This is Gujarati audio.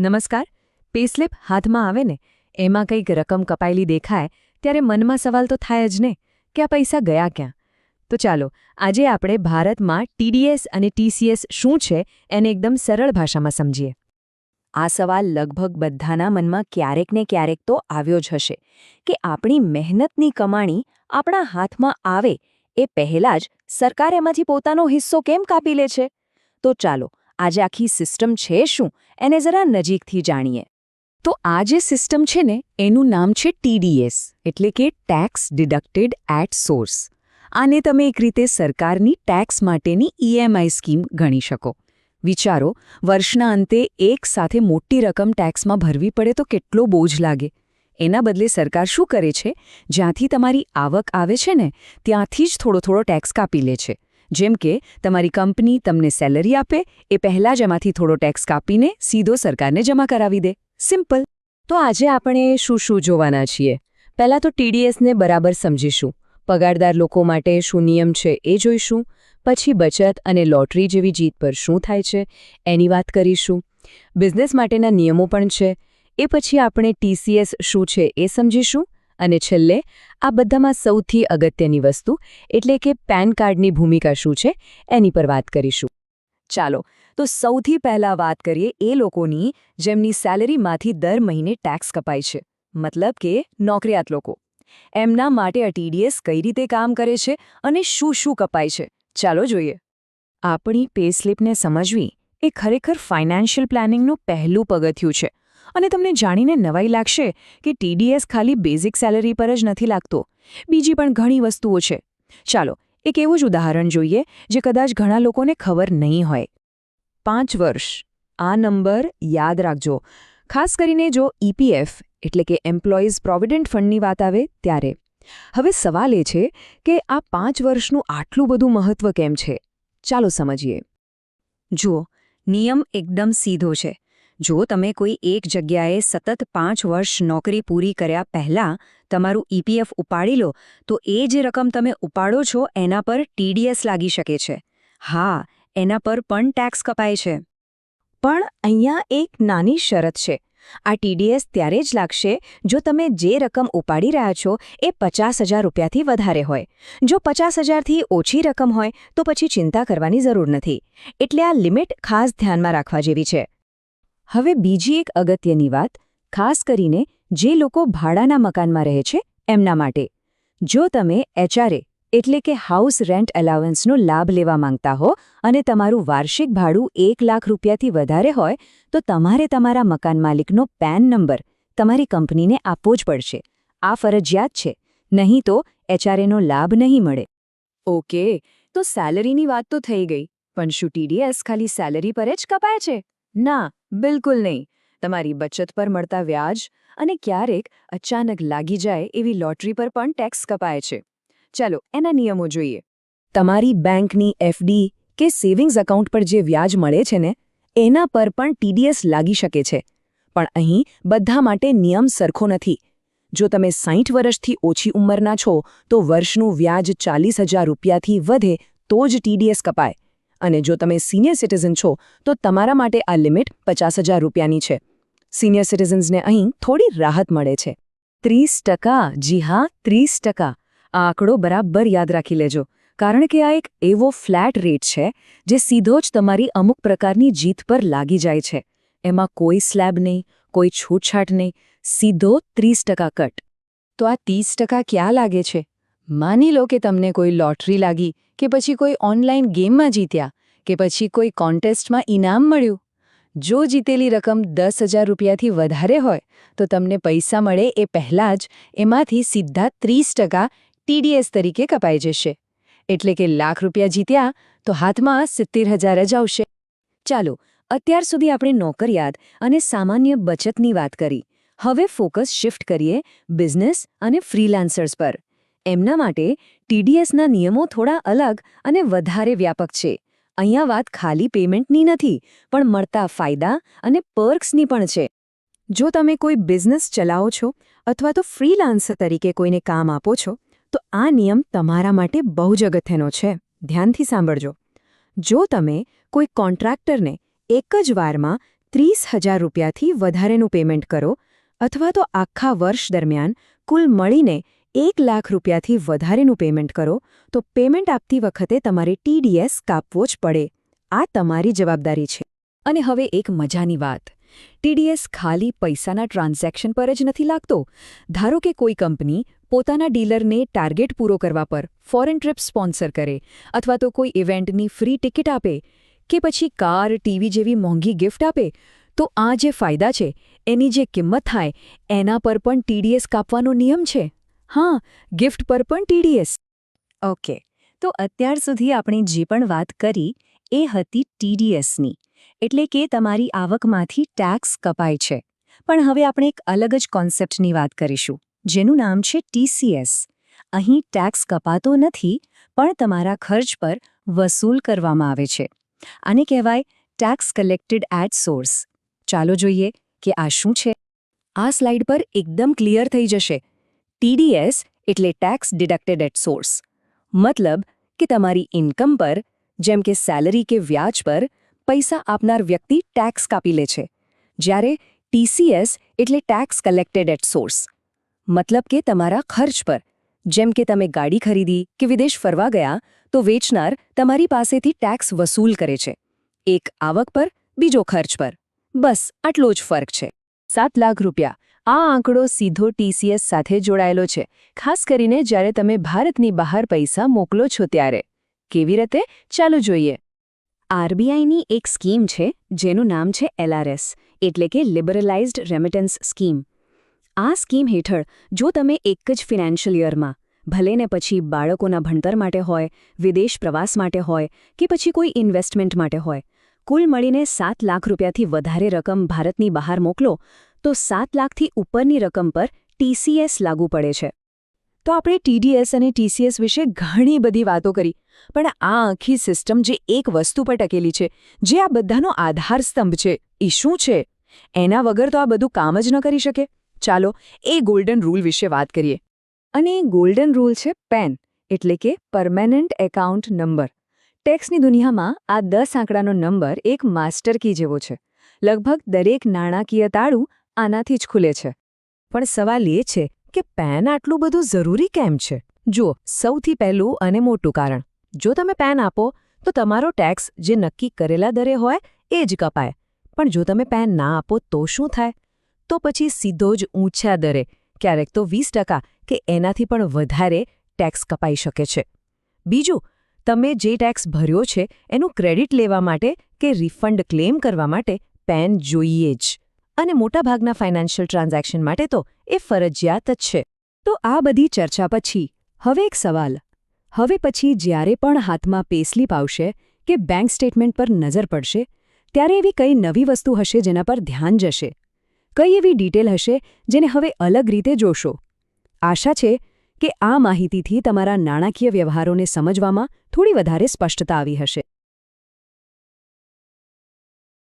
નમસ્કાર. પેસ્લિપ હાથમાં આવે ને, એમાં કંઈક રકમ કપાયેલી દેખાય, ત્યારે મનમાં સવાલ તો થાય જ ને, કે આ પૈસા ગયા ક્યાં? તો ચાલો, આજે આપણે ભારતમાં ટીડીએસ અને ટીસીએસ શું છે એને એકદમ સરળ ભાષામાં સમજીએ. આ સવાલ લગભગ બધાના મનમાં ક્યારેક ને ક્યારેક તો આવ્યો જ હશે, કે આપણી મહેનતની કમાણી આપણા હાથમાં આવે એ પહેલાં જ સરકાર એમાંથી પોતાનો હિસ્સો કેમ કાપી લે છે? તો ચાલો, આજે આખી સિસ્ટમ છે શું એને જરા નજીકથી જાણીએ. તો આ જે સિસ્ટમ છે ને, એનું નામ છે ટીડીએસ એટલે કે ટેક્સ ડિડક્ટેડ એટ સોર્સ. આને તમે એક રીતે સરકારની ટેક્સ માટેની ઈએમઆઈ સ્કીમ ગણી શકો. વિચારો, વર્ષના અંતે એક સાથે મોટી રકમ ટેક્સમાં ભરવી પડે તો કેટલો બોજ લાગે. એના બદલે સરકાર શું કરે છે? જ્યાંથી તમારી આવક આવે છે ને, ત્યાંથી જ થોડો થોડો ટેક્સ કાપી લે છે. જેમ કે, તમારી કંપની તમને સેલરી આપે, એ પહેલાં જ એમાંથી થોડો ટેક્સ કાપીને સીધો સરકારને જમા કરાવી દે. સિમ્પલ. તો આજે આપણે શું શું જોવાના છીએ? પહેલાં તો ટીડીએસને બરાબર સમજીશું. પગારદાર લોકો માટે શું નિયમ છે એ જોઈશું. પછી બચત અને લોટરી જેવી જીત પર શું થાય છે એની વાત કરીશું. બિઝનેસ માટેના નિયમો પણ છે. એ પછી આપણે ટીસીએસ શું છે એ સમજીશું. અને છેલ્લે, આ બધામાં સૌથી અગત્યની વસ્તુ એટલે કે પેન કાર્ડની ભૂમિકા શું છે, એની પર વાત કરીશું. ચાલો, તો સૌથી પહેલા વાત કરીએ એ લોકોની જેમની સેલરીમાંથી દર મહિને ટેક્સ કપાય છે. મતલબ કે નોકરિયાત લોકો. એમના માટે આ ટીડીએસ કઈ રીતે કામ કરે છે અને શું શું કપાય છે. ચાલો જોઈએ. આપણી પે સ્લિપને સમજવી એ ખરેખર ફાઇનાન્શિયલ પ્લાનિંગનું પહેલું પગથિયું છે. અને તમને જાણીને નવાઈ લાગશે કે ટીડીએસ ખાલી બેઝિક સેલરી પર જ નથી લાગતો. બીજી પણ ઘણી વસ્તુઓ છે. ચાલો, એક એવું જ ઉદાહરણ જોઈએ જે કદાચ ઘણા લોકોને ખબર નહીં હોય. પાંચ વર્ષ. આ નંબર યાદ રાખજો. ખાસ કરીને જો ઈપીએફ એટલે કે એમ્પ્લોઈઝ પ્રોવિડન્ટ ફંડની વાત આવે ત્યારે. હવે સવાલ એ છે કે આ પાંચ વર્ષનું આટલું બધું મહત્વ કેમ છે? ચાલો સમજીએ. જુઓ, નિયમ એકદમ સીધો છે. જો તમે કોઈ એક જગ્યાએ સતત પાંચ વર્ષ નોકરી પૂરી કર્યા પહેલાં તમારું ઈપીએફ ઉપાડી લો, તો એ જે રકમ તમે ઉપાડો છો એના પર ટીડીએસ લાગી શકે છે. હા, એના પર પણ ટેક્સ કપાય છે. પણ અહીંયા એક નાની શરત છે. આ ટીડીએસ ત્યારે જ લાગશે જો તમે જે રકમ ઉપાડી રહ્યા છો એ પચાસ હજાર રૂપિયાથી વધારે હોય. જો પચાસ હજારથી ઓછી રકમ હોય તો પછી ચિંતા કરવાની જરૂર નથી. એટલે આ લિમિટ ખાસ ધ્યાનમાં રાખવા જેવી છે. હવે બીજી એક અગત્યની વાત, ખાસ કરીને જે લોકો ભાડાના મકાનમાં રહે છે, એમના માટે. જો તમે એચઆરએ, એટલે કે હાઉસ રેન્ટ એલાવન્સનો લાભ લેવા માંગતા હો અને તમારું વાર્ષિક ભાડું એક લાખ રૂપિયાથી વધારે હોય, તો તમારે તમારા મકાન માલિકનો પેન નંબર તમારી કંપનીને આપવો જ પડશે. આ ફરજિયાત છે. નહીં તો એચઆરએનો લાભ નહીં મળે. ઓકે, તો સેલરીની વાત તો થઈ ગઈ, પણ શું ટીડીએસ ખાલી સેલરી પર જ કપાય છે? ના, બિલકુલ નહીં. તમારી બચત પર મળતા વ્યાજ અને ક્યારેક અચાનક લાગી જાય એવી લોટરી પર પણ ટેક્સ કપાય છે. ચાલો, એના નિયમો જોઈએ. તમારી બેંકની એફડી કે સેવિંગ્સ એકાઉન્ટ પર જે વ્યાજ મળે છે ને, એના પર પણ ટીડીએસ લાગી શકે છે. પણ અહીં બધા માટે નિયમ સરખો નથી. જો તમે સાહીઠ વર્ષથી ઓછી ઉંમરના છો, તો વર્ષનું વ્યાજ ચાલીસ હજાર રૂપિયાથી વધે તો જ ટીડીએસ કપાય. અને જો તમે સિનિયર સિટીઝન છો, તો તમારા માટે આ લિમિટ પચાસ હજાર રૂપિયાની છે. સિનિયર સિટીઝન્સને અહીં થોડી રાહત મળે છે. ત્રીસ જી હા, ત્રીસ આ આંકડો બરાબર યાદ રાખી લેજો. કારણ કે આ એક એવો ફ્લેટ રેટ છે, જે સીધો જ તમારી અમુક પ્રકારની જીત પર લાગી જાય છે. એમાં કોઈ સ્લેબ નહીં, કોઈ છૂટછાટ નહીં, સીધો ત્રીસ કટ. તો આ ત્રીસ ક્યાં લાગે છે? માની લો કે તમને કોઈ લોટરી લાગી, કે પછી કોઈ ઓનલાઈન ગેમમાં જીત્યા, કે પછી કોઈ કોન્ટેસ્ટમાં ઇનામ મળ્યું. જો જીતેલી રકમ દસ હજાર રૂપિયાથી વધારે હોય, તો તમને પૈસા મળે એ પહેલાં જ એમાંથી સીધા ત્રીસ ટકા ટીડીએસ તરીકે કપાઈ જશે. એટલે કે લાખ રૂપિયા જીત્યા, તો હાથમાં સિત્તેર હજાર જ આવશે. ચાલો, અત્યાર સુધી આપણે નોકરિયાત અને સામાન્ય બચતની વાત કરી. હવે ફોકસ શિફ્ટ કરીએ બિઝનેસ અને ફ્રીલાન્સર્સ પર. એમના માટે ટીડીએસના નિયમો થોડા અલગ અને વધારે વ્યાપક છે. અહીંયા વાત ખાલી પેમેન્ટની નથી, પણ મળતા ફાયદા અને પર્ક્સની પણ છે. જો તમે કોઈ બિઝનેસ ચલાવો છો અથવા તો ફ્રીલાન્સર તરીકે કોઈને કામ આપો છો, તો આ નિયમ તમારા માટે બહુ જ અગત્યનો છે. ધ્યાનથી સાંભળજો. જો તમે કોઈ કોન્ટ્રાક્ટરને એક જ વારમાં ત્રીસ હજાર રૂપિયાથી વધારેનું પેમેન્ટ કરો અથવા તો આખા વર્ષ દરમિયાન કુલ મળીને એક લાખ રૂપિયાથી વધારેનું પેમેન્ટ કરો, તો પેમેન્ટ આપતી વખતે તમારે ટીડીએસ કાપવો જ પડે. આ તમારી જવાબદારી છે. અને હવે એક મજાની વાત. ટીડીએસ ખાલી પૈસાના ટ્રાન્ઝેક્શન પર જ નથી લાગતો. ધારો કે કોઈ કંપની પોતાના ડીલરને ટાર્ગેટ પૂરો કરવા પર ફોરેન ટ્રીપ સ્પોન્સર કરે, અથવા તો કોઈ ઇવેન્ટની ફ્રી ટિકિટ આપે, કે પછી કાર ટીવી જેવી મોંઘી ગિફ્ટ આપે, તો આ જે ફાયદા છે, એની જે કિંમત થાય, એના પર પણ ટીડીએસ કાપવાનો નિયમ છે. હા ગિફ્ટ પર પણ ટીડીએસ ઓકે તો અત્યાર સુધી આપણે જે પણ વાત કરી, એ હતી ટીડીએસની એટલે કે તમારી આવકમાંથી ટેક્સ કપાય છે. પણ હવે આપણે એક અલગ જ કોન્સેપ્ટની વાત કરીશું, જેનું નામ છે ટીસીએસ અહીં ટેક્સ કપાતો નથી, પણ તમારા ખર્ચ પર વસૂલ કરવામાં આવે છે. આને કહેવાય ટેક્સ કલેક્ટેડ એટ સોર્સ ચાલો જોઈએ કે આ શું છે. આ સ્લાઇડ પર એકદમ ક્લિયર થઈ જશે. ટીડીએસ એટલે ટેક્સ ડિડક્ટેડ એટ સોર્સ મતલબ કે તમારી ઇન્કમ પર જેમ કે સેલરી કે વ્યાજ પર પૈસા આપનાર વ્યક્તિ ટેક્સ કાપી લે છે જ્યારે ટીસીએસ એટલે ટેક્સ કલેક્ટેડ એટ સોર્સ મતલબ કે તમારા ખર્ચ પર જેમ કે તમે ગાડી ખરીદી કે વિદેશ ફરવા ગયા તો વેચનાર તમારી પાસેથી ટેક્સ વસૂલ કરે છે એક આવક પર બીજો ખર્ચ પર બસ આટલો જ ફરક છે સાત લાખ રૂપિયા આ આંકડો સીધો ટીસીએસ સાથે જોડાયેલો છે. ખાસ કરીને જ્યારે તમે ભારતની બહાર પૈસા મોકલો છો ત્યારે. કેવી રીતે? ચાલો જોઈએ. આરબીઆઈની એક સ્કીમ છે, જેનું નામ છે એલઆરએસ એટલે કે લિબરલાઇઝ્ડ રેમિટન્સ સ્કીમ આ સ્કીમ હેઠળ, જો તમે એક જ ફિનાન્શિયલ યરમાં, ભલે ને પછી બાળકોના ભણતર માટે હોય, વિદેશ પ્રવાસ માટે હોય, કે પછી કોઈ ઇન્વેસ્ટમેન્ટ માટે હોય, કુલ મળીને સાત લાખ રૂપિયાથી વધારે રકમ ભારતની બહાર મોકલો તો સાત લાખથી ઉપરની રકમ પર ટીસીએસ લાગુ પડે છે. તો આપણે ટીડીએસ અને ટીસીએસ વિશે ઘણી બધી વાતો કરી, પણ આ આખી સિસ્ટમ જે એક વસ્તુ પર ટકેલી છે, જે આ બધાનો આધાર સ્તંભ છે, એ શું છે? એના વગર તો આ બધું કામ જ ન કરી શકે. ચાલો, એ ગોલ્ડન રૂલ વિશે વાત કરીએ. અને એ ગોલ્ડન રૂલ છે પેન એટલે કે પરમેનન્ટ એકાઉન્ટ નંબર ટેક્સની દુનિયામાં આ દસ આંકડાનો નંબર એક માસ્ટર કી જેવો છે. લગભગ દરેક નાણાકીય તાળું આનાથી જ ખુલે છે. પણ સવાલ એ છે કે પેન આટલું બધું જરૂરી કેમ છે? જુઓ, સૌથી પહેલું અને મોટું કારણ. જો તમે પેન આપો, તો તમારો ટેક્સ જે નક્કી કરેલા દરે હોય, એ જ કપાય. પણ જો તમે પેન ના આપો, તો શું થાય? તો પછી સીધો જ ઊંચા દરે, ક્યારેક તો વીસ કે એનાથી પણ વધારે ટેક્સ કપાઈ શકે છે. બીજું, તમે જે ટેક્સ ભર્યો છે, એનું ક્રેડિટ લેવા માટે કે રિફંડ ક્લેમ કરવા માટે પેન જોઈએ જ. અને મોટાભાગના ફાઇનાન્શિયલ ટ્રાન્ઝેક્શન માટે તો એ ફરજિયાત જ છે. તો આ બધી ચર્ચા પછી, હવે એક સવાલ. હવે પછી જ્યારે પણ હાથમાં પેસ્લીપ આવશે કે બેંક સ્ટેટમેન્ટ પર નજર પડશે, ત્યારે એવી કઈ નવી વસ્તુ હશે જેના પર ધ્યાન જશે? કઈ એવી ડિટેલ હશે જેને હવે અલગ રીતે જોશો? આશા છે કે આ માહિતીથી તમારા નાણાકીય વ્યવહારોને સમજવામાં થોડી વધારે સ્પષ્ટતા આવી હશે.